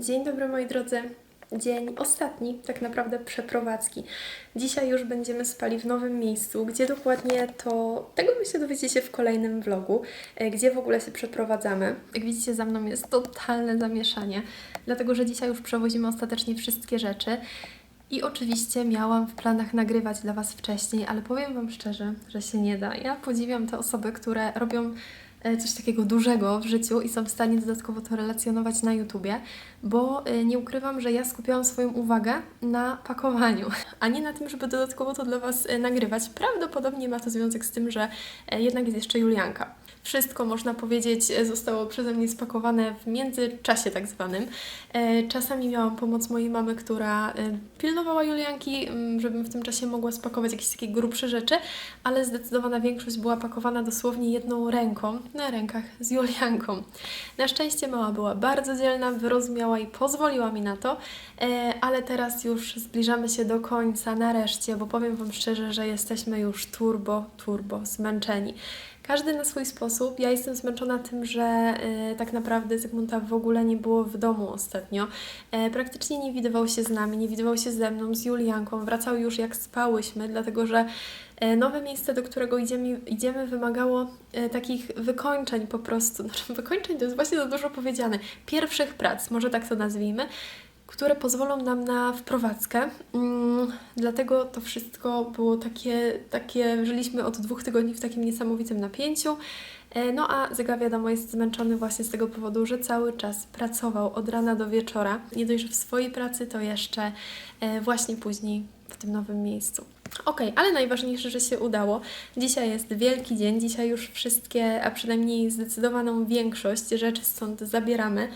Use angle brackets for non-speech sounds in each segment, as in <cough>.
Dzień dobry moi drodzy. Dzień ostatni, tak naprawdę przeprowadzki. Dzisiaj już będziemy spali w nowym miejscu. Gdzie dokładnie to tego myślę dowiecie w kolejnym vlogu, e, gdzie w ogóle się przeprowadzamy. Jak widzicie za mną jest totalne zamieszanie, dlatego że dzisiaj już przewozimy ostatecznie wszystkie rzeczy. I oczywiście miałam w planach nagrywać dla Was wcześniej, ale powiem Wam szczerze, że się nie da. Ja podziwiam te osoby, które robią coś takiego dużego w życiu i są w stanie dodatkowo to relacjonować na YouTubie, bo e, nie ukrywam, że ja skupiałam swoją uwagę na pakowaniu, <laughs> a nie na tym, żeby dodatkowo to dla Was e, nagrywać. Prawdopodobnie ma to związek z tym, że e, jednak jest jeszcze Julianka. Wszystko, można powiedzieć, zostało przeze mnie spakowane w międzyczasie tak zwanym. E, Czasami miałam pomoc mojej mamy, która e, pilnowała Julianki, m, żebym w tym czasie mogła spakować jakieś takie grubsze rzeczy, ale zdecydowana większość była pakowana dosłownie jedną ręką, na rękach z Julianką. Na szczęście mama była bardzo dzielna, wyrozumiała i pozwoliła mi na to, e, ale teraz już zbliżamy się do końca nareszcie, bo powiem Wam szczerze, że jesteśmy już turbo, turbo zmęczeni. Każdy na swój sposób. Ja jestem zmęczona tym, że e, tak naprawdę Zygmunta w ogóle nie było w domu ostatnio. E, praktycznie nie widywał się z nami, nie widywał się ze mną, z Julianką. Wracał już jak spałyśmy, dlatego że e, nowe miejsce, do którego idziemy, idziemy wymagało e, takich wykończeń po prostu. <laughs> Znaczy, wykończeń to jest właśnie za dużo powiedziane. Pierwszych prac, może tak to nazwijmy które pozwolą nam na wprowadzkę. Mm, dlatego to wszystko było takie, takie, żyliśmy od dwóch tygodni w takim niesamowitym napięciu. E, No a Zyga wiadomo jest zmęczony właśnie z tego powodu, że cały czas pracował od rana do wieczora. Nie dość, że w swojej pracy, to jeszcze e, właśnie później w tym nowym miejscu. Okej, ale najważniejsze, że się udało. Dzisiaj jest wielki dzień, dzisiaj już wszystkie, a przynajmniej zdecydowaną większość rzeczy stąd zabieramy.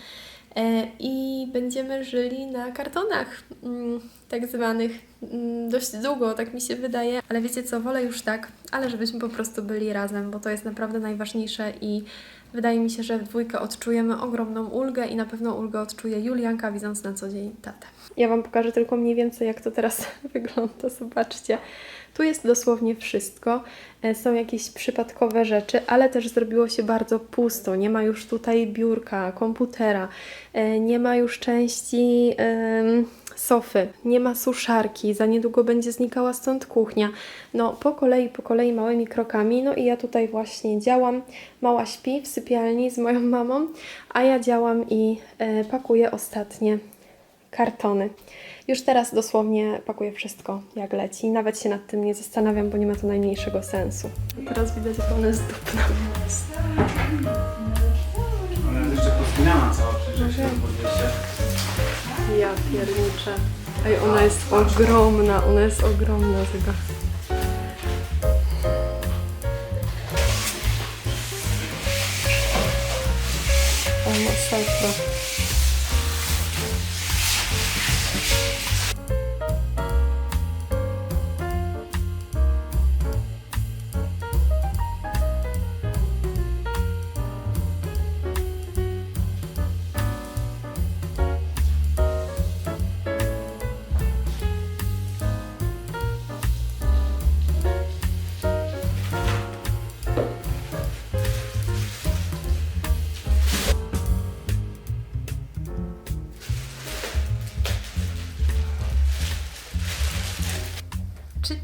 E, i będziemy żyli na kartonach, mm, tak zwanych, mm, dość długo, tak mi się wydaje, ale wiecie co, wolę już tak, ale żebyśmy po prostu byli razem, bo to jest naprawdę najważniejsze i wydaje mi się, że w dwójkę odczujemy ogromną ulgę i na pewno ulgę odczuje Julianka, widząc na co dzień tatę. Ja Wam pokażę tylko mniej więcej, jak to teraz <laughs> wygląda, zobaczcie. Tu jest dosłownie wszystko. E, Są jakieś przypadkowe rzeczy, ale też zrobiło się bardzo pusto. Nie ma już tutaj biurka, komputera, e, nie ma już części sofy, nie ma suszarki, za niedługo będzie znikała stąd kuchnia. No, po kolei, po kolei małymi krokami. No i ja tutaj właśnie działam. Mała śpi w sypialni z moją mamą, a ja działam i e, pakuję ostatnie kartony. Już teraz dosłownie pakuję wszystko jak leci. Nawet się nad tym nie zastanawiam, bo nie ma to najmniejszego sensu. Teraz widać, jak ona jest dupna. Ona jest jeszcze pospinana cała, przecież jak się. Ja pierniczę. Ej, ona jest ogromna, ona jest ogromna, Zyga. O, masakra.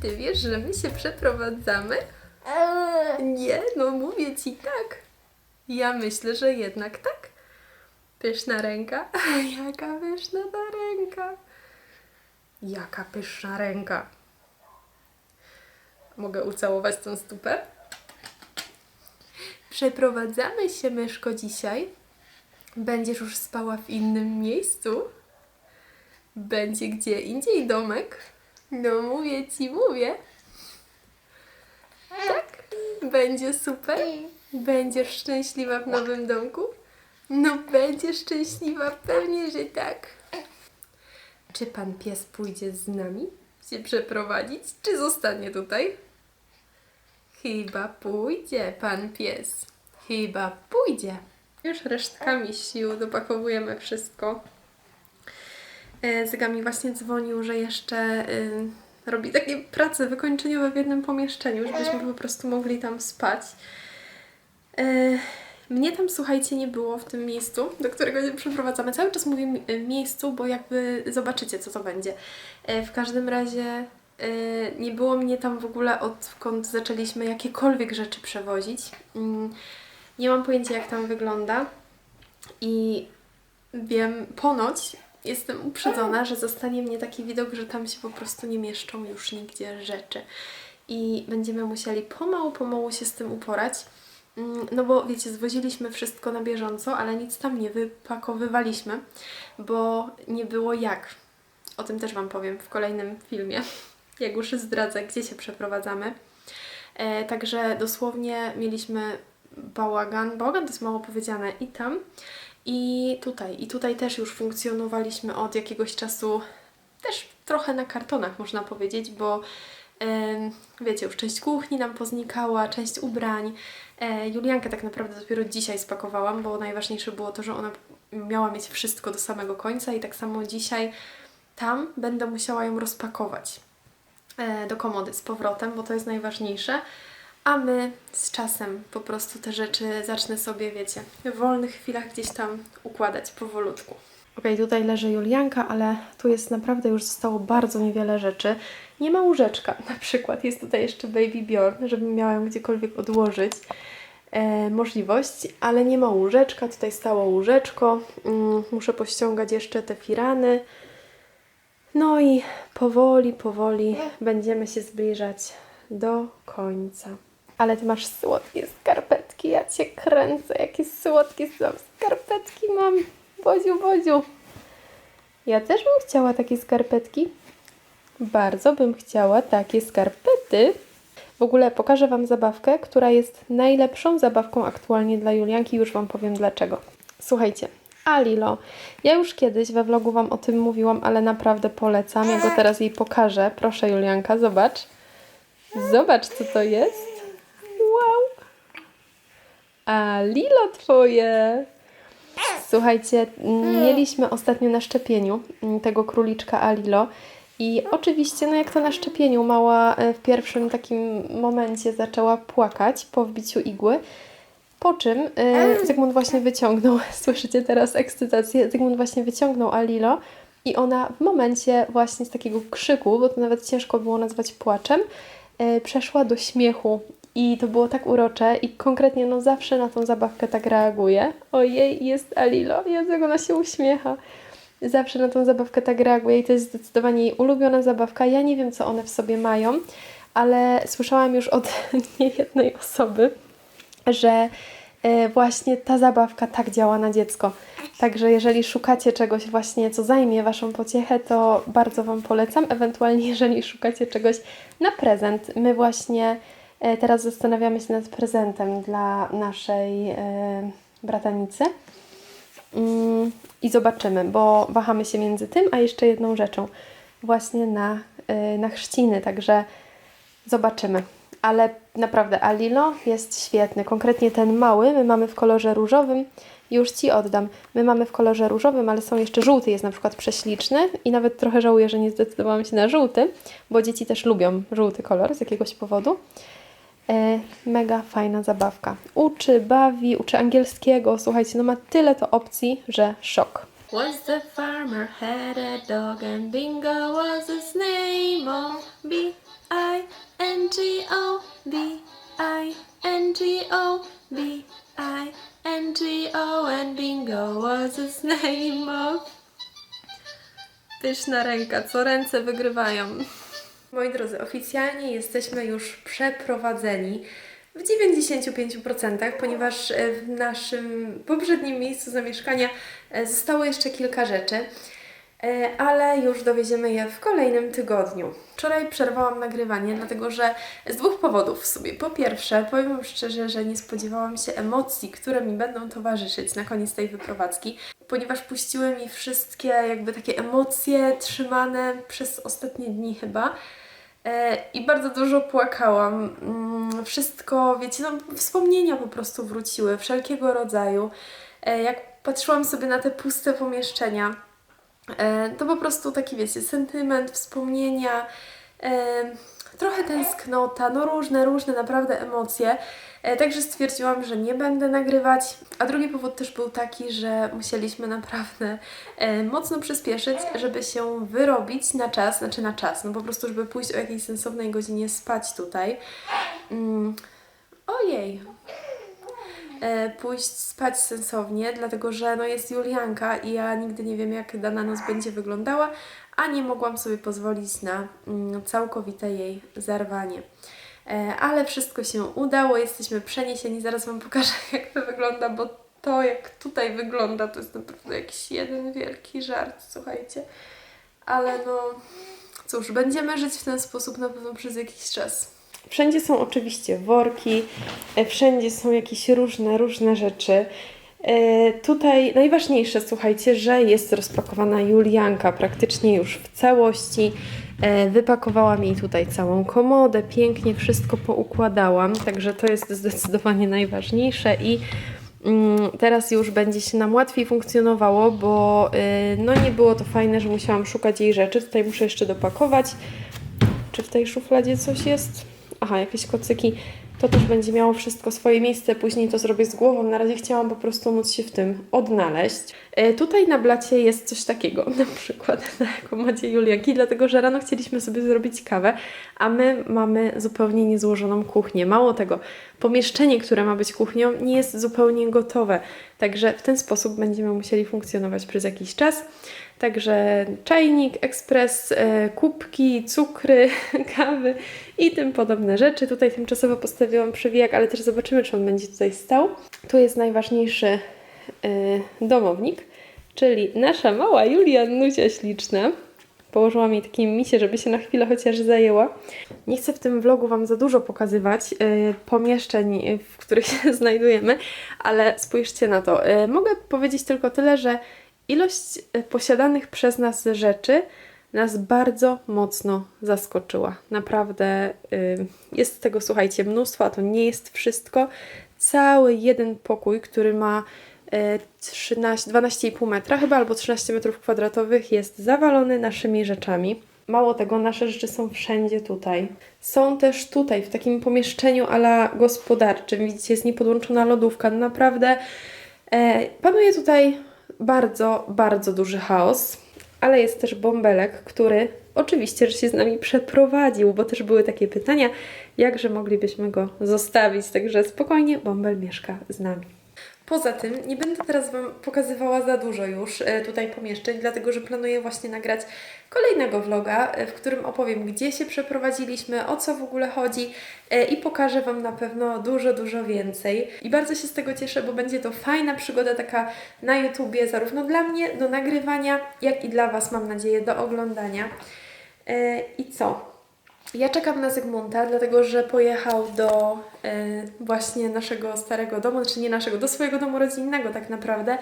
Ty wiesz, że my się przeprowadzamy? Nie, no mówię ci tak. Ja myślę, że jednak tak. Pyszna ręka. <laughs> Jaka pyszna ta ręka. Jaka pyszna ręka. Mogę ucałować tą stupę? Przeprowadzamy się, myszko, dzisiaj. Będziesz już spała w innym miejscu. Będzie gdzie indziej domek. No mówię ci, mówię. Tak? Będzie super? Będziesz szczęśliwa w nowym domku? No będziesz szczęśliwa, pewnie, że tak. Czy pan pies pójdzie z nami się przeprowadzić, czy zostanie tutaj? Chyba pójdzie pan pies. Chyba pójdzie. Już resztkami sił dopakowujemy wszystko. E, Zyga mi właśnie dzwonił, że jeszcze y, robi takie prace wykończeniowe w jednym pomieszczeniu, żebyśmy po prostu mogli tam spać. E, Mnie tam, słuchajcie, nie było w tym miejscu, do którego się przeprowadzamy. Cały czas mówię y, miejscu, bo jakby zobaczycie, co to będzie. E, W każdym razie e, nie było mnie tam w ogóle odkąd zaczęliśmy jakiekolwiek rzeczy przewozić. Mm, Nie mam pojęcia, jak tam wygląda. I wiem, ponoć jestem uprzedzona, że zostanie mnie taki widok, że tam się po prostu nie mieszczą już nigdzie rzeczy. I będziemy musieli pomału, pomału się z tym uporać. Mm, No bo wiecie, zwoziliśmy wszystko na bieżąco, ale nic tam nie wypakowywaliśmy, bo nie było jak. O tym też Wam powiem w kolejnym filmie, <laughs> jak już zdradzę, gdzie się przeprowadzamy. E, także dosłownie mieliśmy bałagan. Bałagan to jest mało powiedziane i tam, i tutaj. I tutaj też już funkcjonowaliśmy od jakiegoś czasu, też trochę na kartonach można powiedzieć, bo wiecie, już część kuchni nam poznikała, część ubrań. E, Juliankę tak naprawdę dopiero dzisiaj spakowałam, bo najważniejsze było to, że ona miała mieć wszystko do samego końca i tak samo dzisiaj tam będę musiała ją rozpakować e, do komody z powrotem, bo to jest najważniejsze. A my z czasem po prostu te rzeczy zacznę sobie, wiecie, w wolnych chwilach gdzieś tam układać powolutku. Okej, tutaj leży Julianka, ale tu jest naprawdę już zostało bardzo niewiele rzeczy. Nie ma łóżeczka <laughs> na przykład. Jest tutaj jeszcze Baby Bjorn, żebym miała ją gdziekolwiek odłożyć. E, możliwość, ale nie ma łóżeczka. Tutaj stało łóżeczko. Mm, muszę pościągać jeszcze te firany. No i powoli, powoli będziemy się zbliżać do końca. Ale ty masz słodkie skarpetki, ja cię kręcę, jakie słodkie są skarpetki mam. Boziu, Boziu. Ja też bym chciała takie skarpetki. Bardzo bym chciała takie skarpety. W ogóle pokażę Wam zabawkę, która jest najlepszą zabawką aktualnie dla Julianki. Już Wam powiem dlaczego. Słuchajcie, Alilo. Ja już kiedyś we vlogu Wam o tym mówiłam, ale naprawdę polecam. Ja go teraz jej pokażę. Proszę Julianka, zobacz. Zobacz, co to jest. Wow. Alilo twoje. Słuchajcie, m, mieliśmy ostatnio na szczepieniu tego króliczka Alilo i oczywiście, no jak to na szczepieniu, mała e, w pierwszym takim momencie zaczęła płakać po wbiciu igły, po czym e, Zygmunt właśnie wyciągnął, <laughs> słyszycie teraz ekscytację, Zygmunt właśnie wyciągnął Alilo i ona w momencie właśnie z takiego krzyku, bo to nawet ciężko było nazwać płaczem, e, przeszła do śmiechu i to było tak urocze i konkretnie no zawsze na tą zabawkę tak reaguje. Ojej, jest Alilo, jak ona się uśmiecha. Zawsze na tą zabawkę tak reaguje i to jest zdecydowanie jej ulubiona zabawka. Ja nie wiem, co one w sobie mają, ale słyszałam już od <laughs> niejednej osoby, że e, właśnie ta zabawka tak działa na dziecko. Także jeżeli szukacie czegoś właśnie, co zajmie Waszą pociechę, to bardzo Wam polecam. Ewentualnie, jeżeli szukacie czegoś na prezent. My właśnie teraz zastanawiamy się nad prezentem dla naszej e, bratanicy. Mm, I zobaczymy, bo wahamy się między tym, a jeszcze jedną rzeczą. Właśnie na, e, na chrzciny, także zobaczymy. Ale naprawdę Alilo jest świetny. Konkretnie ten mały my mamy w kolorze różowym. Już Ci oddam. My mamy w kolorze różowym, ale są jeszcze żółty, jest na przykład prześliczny i nawet trochę żałuję, że nie zdecydowałam się na żółty, bo dzieci też lubią żółty kolor z jakiegoś powodu. E, mega fajna zabawka. Uczy, bawi, uczy angielskiego. Słuchajcie, no ma tyle to opcji, że szok. Was the farmer had a dog and Bingo was his name. O B I N G O B I N G O B I N G O and Bingo was his name. O <laughs> Pyszna ręka, co ręce wygrywają. Moi drodzy, oficjalnie jesteśmy już przeprowadzeni w 95%, ponieważ e, w naszym poprzednim miejscu zamieszkania e, zostało jeszcze kilka rzeczy, e, ale już dowieziemy je w kolejnym tygodniu. Wczoraj przerwałam nagrywanie, dlatego że z dwóch powodów w sumie. Po pierwsze, powiem Wam szczerze, że nie spodziewałam się emocji, które mi będą towarzyszyć na koniec tej wyprowadzki, ponieważ puściły mi wszystkie jakby takie emocje trzymane przez ostatnie dni chyba. E, I bardzo dużo płakałam. Mm, Wszystko, wiecie, no, wspomnienia po prostu wróciły, wszelkiego rodzaju. E, Jak patrzyłam sobie na te puste pomieszczenia, e, to po prostu taki, wiecie, sentyment, wspomnienia. trochę tęsknota, no różne, różne naprawdę emocje. E, Także stwierdziłam, że nie będę nagrywać. A drugi powód też był taki, że musieliśmy naprawdę e, mocno przyspieszyć, żeby się wyrobić na czas, znaczy na czas, no po prostu, żeby pójść o jakiejś sensownej godzinie spać tutaj. Mm. Ojej, e, pójść spać sensownie, dlatego że no jest Julianka i ja nigdy nie wiem, jak dana noc będzie wyglądała, a nie mogłam sobie pozwolić na mm, całkowite jej zerwanie. E, ale wszystko się udało, jesteśmy przeniesieni, zaraz Wam pokażę, <laughs> jak to wygląda, bo to, jak tutaj wygląda, to jest naprawdę jakiś jeden wielki żart, słuchajcie. Ale no, cóż, będziemy żyć w ten sposób na pewno przez jakiś czas. Wszędzie są oczywiście worki, e, wszędzie są jakieś różne, różne rzeczy. E, Tutaj najważniejsze, słuchajcie, że jest rozpakowana Julianka praktycznie już w całości. E, Wypakowałam jej tutaj całą komodę, pięknie wszystko poukładałam, także to jest zdecydowanie najważniejsze i mm, teraz już będzie się nam łatwiej funkcjonowało, bo y, no nie było to fajne, że musiałam szukać jej rzeczy. Tutaj muszę jeszcze dopakować. Czy w tej szufladzie coś jest? Aha, jakieś kocyki. To też będzie miało wszystko swoje miejsce, później to zrobię z głową. Na razie chciałam po prostu móc się w tym odnaleźć. E, tutaj na blacie jest coś takiego, <laughs> na przykład <laughs> na jaką macie Julianki, dlatego że rano chcieliśmy sobie zrobić kawę, a my mamy zupełnie niezłożoną kuchnię. Mało tego, pomieszczenie, które ma być kuchnią, nie jest zupełnie gotowe. Także w ten sposób będziemy musieli funkcjonować przez jakiś czas. Także czajnik, ekspres, e, kubki, cukry, <laughs> kawy i tym podobne rzeczy. Tutaj tymczasowo postawiłam przewijak, ale też zobaczymy, czy on będzie tutaj stał. Tu jest najważniejszy domownik, czyli nasza mała Julianusia śliczna. Położyłam jej takie misie, żeby się na chwilę chociaż zajęła. Nie chcę w tym vlogu Wam za dużo pokazywać e, pomieszczeń, e, w których <laughs> się znajdujemy, ale spójrzcie na to. Mogę powiedzieć tylko tyle, że ilość posiadanych przez nas rzeczy nas bardzo mocno zaskoczyła. Naprawdę y, jest tego, słuchajcie, mnóstwo, a to nie jest wszystko. Cały jeden pokój, który ma 13, 12,5 metra chyba, albo 13 metrów kwadratowych, jest zawalony naszymi rzeczami. Mało tego, nasze rzeczy są wszędzie tutaj. Są też tutaj, w takim pomieszczeniu ala gospodarczym. Widzicie, jest niepodłączona lodówka. Naprawdę e, panuje tutaj bardzo, bardzo duży chaos, ale jest też bąbelek, który oczywiście, że się z nami przeprowadził, bo też były takie pytania, jakże moglibyśmy go zostawić. Także spokojnie, bąbel mieszka z nami. Poza tym nie będę teraz Wam pokazywała za dużo już e, tutaj pomieszczeń, dlatego że planuję właśnie nagrać kolejnego vloga, e, w którym opowiem, gdzie się przeprowadziliśmy, o co w ogóle chodzi e, i pokażę Wam na pewno dużo, dużo więcej. I bardzo się z tego cieszę, bo będzie to fajna przygoda taka na YouTubie, zarówno dla mnie do nagrywania, jak i dla Was, mam nadzieję, do oglądania. I co? Ja czekam na Zygmunta, dlatego że pojechał do e, właśnie naszego starego domu, znaczy nie naszego, do swojego domu rodzinnego tak naprawdę.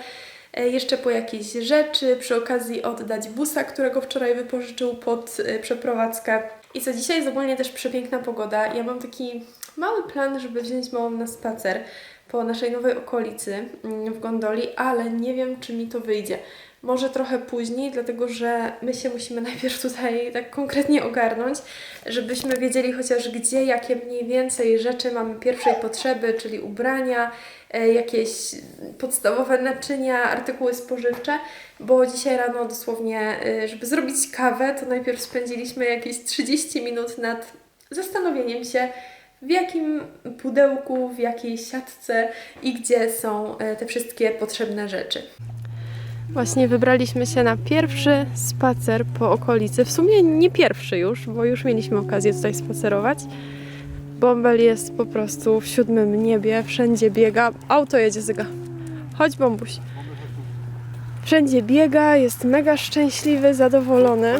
E, jeszcze po jakieś rzeczy, przy okazji oddać busa, którego wczoraj wypożyczył pod e, przeprowadzkę. I co, dzisiaj jest ogólnie też przepiękna pogoda. Ja mam taki mały plan, żeby wziąć małą na spacer po naszej nowej okolicy mm, w gondoli, ale nie wiem, czy mi to wyjdzie. Może trochę później, dlatego że my się musimy najpierw tutaj tak konkretnie ogarnąć, żebyśmy wiedzieli chociaż gdzie, jakie mniej więcej rzeczy mamy pierwszej potrzeby, czyli ubrania, e, jakieś podstawowe naczynia, artykuły spożywcze, bo dzisiaj rano dosłownie, e, żeby zrobić kawę, to najpierw spędziliśmy jakieś 30 minut nad zastanowieniem się, w jakim pudełku, w jakiej siatce i gdzie są e, te wszystkie potrzebne rzeczy. Właśnie wybraliśmy się na pierwszy spacer po okolicy. W sumie nie pierwszy już, bo już mieliśmy okazję tutaj spacerować. Bąbel jest po prostu w siódmym niebie, wszędzie biega. Auto jedzie zyga. Chodź, Bąbuś. Wszędzie biega, jest mega szczęśliwy, zadowolony.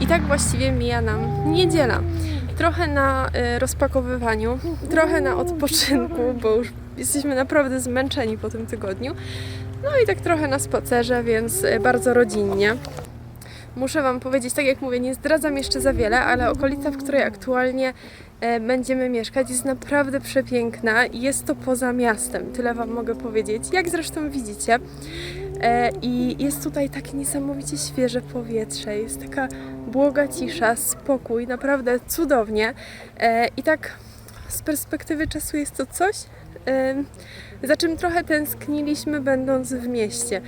I tak właściwie mija nam niedziela. Trochę na y, rozpakowywaniu, trochę na odpoczynku, bo już jesteśmy naprawdę zmęczeni po tym tygodniu. No i tak trochę na spacerze, więc y, bardzo rodzinnie. Muszę Wam powiedzieć, tak jak mówię, nie zdradzam jeszcze za wiele, ale okolica, w której aktualnie e, będziemy mieszkać, jest naprawdę przepiękna i jest to poza miastem. Tyle Wam mogę powiedzieć. Jak zresztą widzicie, E, I jest tutaj tak niesamowicie świeże powietrze, jest taka błoga cisza, spokój, naprawdę cudownie. E, I tak z perspektywy czasu jest to coś, za czym trochę tęskniliśmy będąc w mieście,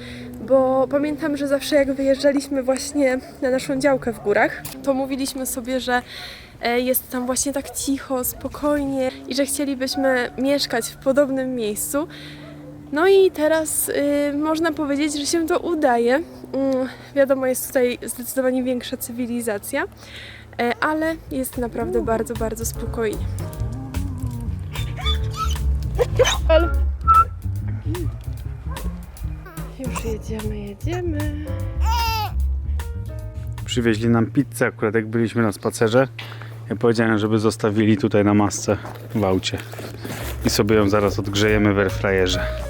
bo pamiętam, że zawsze jak wyjeżdżaliśmy właśnie na naszą działkę w górach, to mówiliśmy sobie, że e, jest tam właśnie tak cicho, spokojnie i że chcielibyśmy mieszkać w podobnym miejscu. No i teraz y, można powiedzieć, że się to udaje. Mm, wiadomo, jest tutaj zdecydowanie większa cywilizacja, e, ale jest naprawdę bardzo, bardzo spokojnie. Już jedziemy, jedziemy. Przywieźli nam pizzę akurat jak byliśmy na spacerze. Ja powiedziałem, żeby zostawili tutaj na masce w aucie. I sobie ją zaraz odgrzejemy w airfryerze.